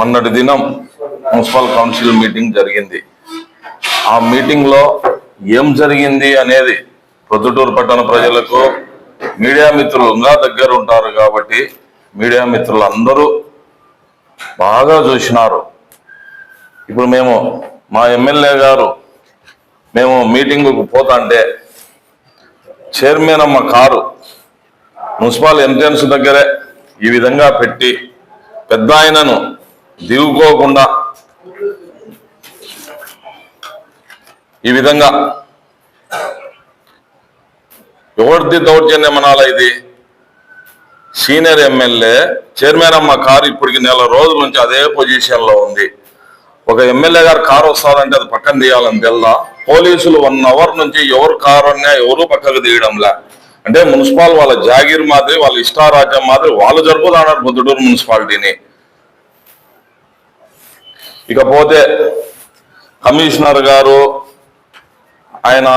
మొన్నటి దినం municipal council meeting జరిగింది. ఆ మీటింగ్లో ఏం జరిగింది అనేది ప్రొద్దుటూరు పట్టణ ప్రజలకు మీడియా మిత్రులు ఇంకా దగ్గర ఉంటారు కాబట్టి మీడియా మిత్రులు అందరూ బాగా చూసినారు. ఇప్పుడు మేము మా ఎమ్మెల్యే గారు మేము మీటింగుకు పోతాంటే చైర్మన్ అమ్మ కారు మున్సిపల్ ఎంట్రన్స్ దగ్గరే ఈ విధంగా పెట్టి పెద్ద ఆయనను దిగుకోకుండా ఈ విధంగా ఎవరిది దౌర్జన్యం అనాలా ఇది? సీనియర్ ఎమ్మెల్యే చైర్మన్ అమ్మ కారు ఇప్పటికి నెల రోజుల నుంచి అదే పొజిషన్లో ఉంది. ఒక ఎమ్మెల్యే గారు కారు వస్తారంటే అది పక్కన తీయాలని తెల్దా? పోలీసులు వన్ అవర్ నుంచి ఎవరు కారు అన్నా ఎవరు పక్కకు తీయడంలే? అంటే మున్సిపాల్ వాళ్ళ జాగీర్ మాదిరి వాళ్ళ ఇష్టారాజ్యం మాదిరి వాళ్ళు జరుపుతున్నారు బుద్ధుడూరు మున్సిపాలిటీని. ఇకపోతే కమిషనర్ గారు ఆయన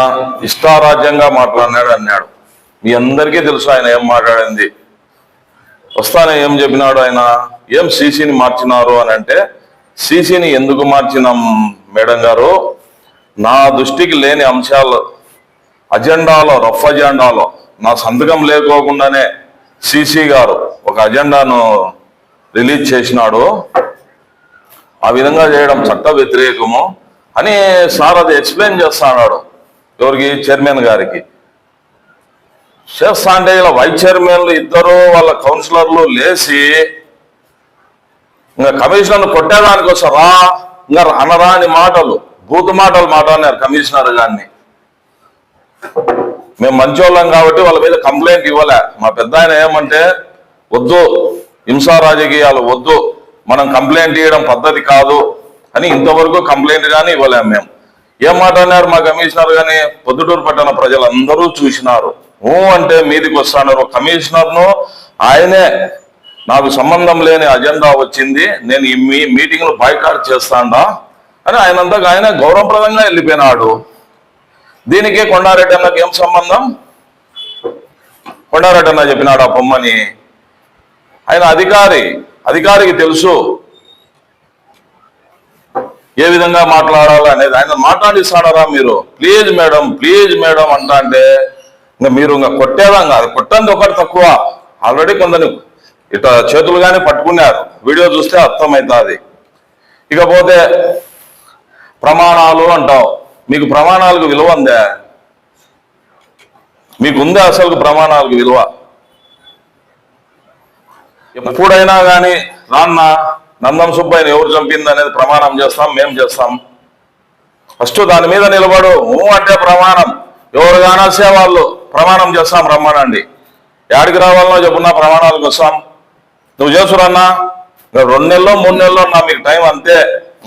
ఇష్టారాజ్యంగా మాట్లాడినాడు అన్నాడు. మీ అందరికీ తెలుసు ఆయన ఏం మాట్లాడింది. వస్తానే ఏం చెప్పినాడు ఆయన? ఏం సీసీని మార్చినారు అని అంటే సీసీని ఎందుకు మార్చినాం మేడం గారు? నా దృష్టికి లేని అంశాలు అజెండాలో రఫ్ అజెండాలో నా సంతకం లేకోకుండానే సీసీ గారు ఒక అజెండాను రిలీజ్ చేసినాడు. ఆ విధంగా చేయడం చట్ట వ్యతిరేకము అని సార్ అది ఎక్స్ప్లెయిన్ చేస్తాడు ఎవరికి? చైర్మన్ గారికి. చేస్తా అంటే ఇలా వైస్ చైర్మన్లు ఇద్దరు వాళ్ళ కౌన్సిలర్లు లేచి ఇంకా కమిషనర్ కొట్టేదానికి వస్తారా? ఇంకా అనరాని మాటలు బూతు మాటలు మాట్లాడినారు కమిషనర్ గారిని. మేము మంచోళ్ళం కాబట్టి వాళ్ళ మీద కంప్లైంట్ ఇవ్వలే. మా పెద్ద ఆయన ఏమంటే వద్దు హింసా రాజకీయాలు వద్దు మనం కంప్లైంట్ ఇవ్వడం పద్ధతి కాదు అని ఇంతవరకు కంప్లైంట్ కానీ ఇవ్వలేము మేము. ఏం అన్నారు మా కమిషనర్ కానీ పొద్దుటూరు పట్టణ ప్రజలందరూ చూసినారు. ఓ అంటే మీదికి వస్తున్నారు కమిషనర్ను ఆయనే నాకు సంబంధం లేని అజెండా వచ్చింది. నేను ఈ మీ మీటింగ్ బాయ్కాట్ చేస్తాడా? అని ఆయనంతకు ఆయన గౌరవప్రదంగా వెళ్ళిపోయినాడు. దీనికి కొండారెడ్డి అన్నకి ఏం సంబంధం? కొండారెడ్డి అన్న చెప్పినాడు ఆ బొమ్మని ఆయన అధికారి. అధికారికి తెలుసు ఏ విధంగా మాట్లాడాలి అనేది. ఆయన మాట్లాడిస్తాడారా మీరు? ప్లీజ్ మేడం ప్లీజ్ మేడం అంటా అంటే ఇంకా మీరు ఇంకా కొట్టేదాం కాదు. కొట్టంది ఒకటి తక్కువ. ఆల్రెడీ కొందరు ఇట చేతులు కానీ పట్టుకున్నారు. వీడియో చూస్తే అర్థమవుతుంది ఇకపోతే ప్రమాణాలు అంటావు. మీకు ప్రమాణాలకు విలువ ఉందా? మీకు అసలు ప్రమాణాలకు విలువ? ఎప్పుడైనా కానీ నాన్న నందం సుబ్బయ్యని ఎవరు చంపింది అనేది ప్రమాణం చేస్తాం మేం చేస్తాం. ఫస్ట్ దాని మీద నిలబడు. ఊ అంటే ప్రమాణం. ఎవరు కానాల్సే వాళ్ళు ప్రమాణం చేస్తాం రమ్మనండి. యాడికి రావాలనో చెప్పున్నా ప్రమాణాలకు వస్తాం. నువ్వు చేసురన్నా రెండు నెలలో మూడు నెలలో నా మీకు టైం అంతే.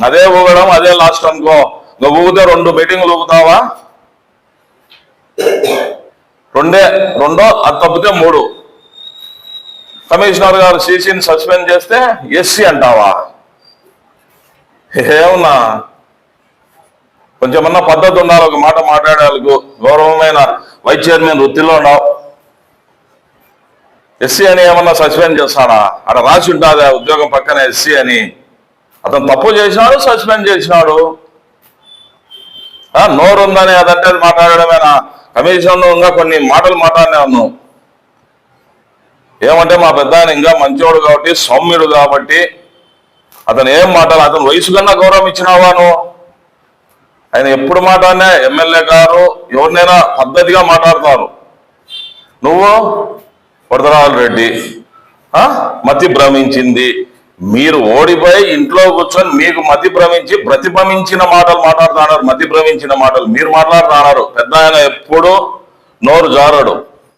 అదే ఊగడం అదే లాస్ట్ అనుకో. నువ్వు ఊగితే రెండు మీటింగ్లు ఊగుతావా? రెండే రెండో అది తప్పితే మూడు. కమిషనర్ గారు సీసీని సస్పెండ్ చేస్తే ఎస్సీ అంటావా? ఏమన్నా కొంచెమన్నా పద్ధతి ఉండాలి ఒక మాట మాట్లాడేందుకు గౌరవమైన వైస్ చైర్మన్ వృత్తిలో ఉన్నావు. ఎస్సీ అని ఏమన్నా సస్పెండ్ చేస్తాడా? అక్కడ రాసి ఉంటుంది ఉద్యోగం పక్కన ఎస్సీ అని. అతను తప్పు చేసినాడు సస్పెండ్ చేసినాడు. ఆ, అదంటే మాట్లాడడమేనా? కమిషన్ ఇంకా కొన్ని మాటలు మాట్లాడినా ఉన్నావు ఏమంటే మా పెద్ద ఆయన ఇంకా మంచివాడు కాబట్టి సౌమ్యుడు కాబట్టి అతను ఏం మాటలు అతను వయసు కన్నా గౌరవం ఇచ్చినావా నువ్వు? ఆయన ఎప్పుడు మాట్లాడినా ఎమ్మెల్యే గారు ఎవరినైనా పద్ధతిగా మాట్లాడతారు. నువ్వు వరదరాజు రెడ్డి మతి భ్రమించింది. మీరు ఓడిపోయి ఇంట్లో కూర్చొని మీకు మతి భ్రమించి ప్రతిభమించిన మాటలు మాట్లాడుతున్నారు. మతి భ్రమించిన మాటలు మీరు మాట్లాడుతున్నారు. పెద్ద ఆయన ఎప్పుడు నోరు జారడు.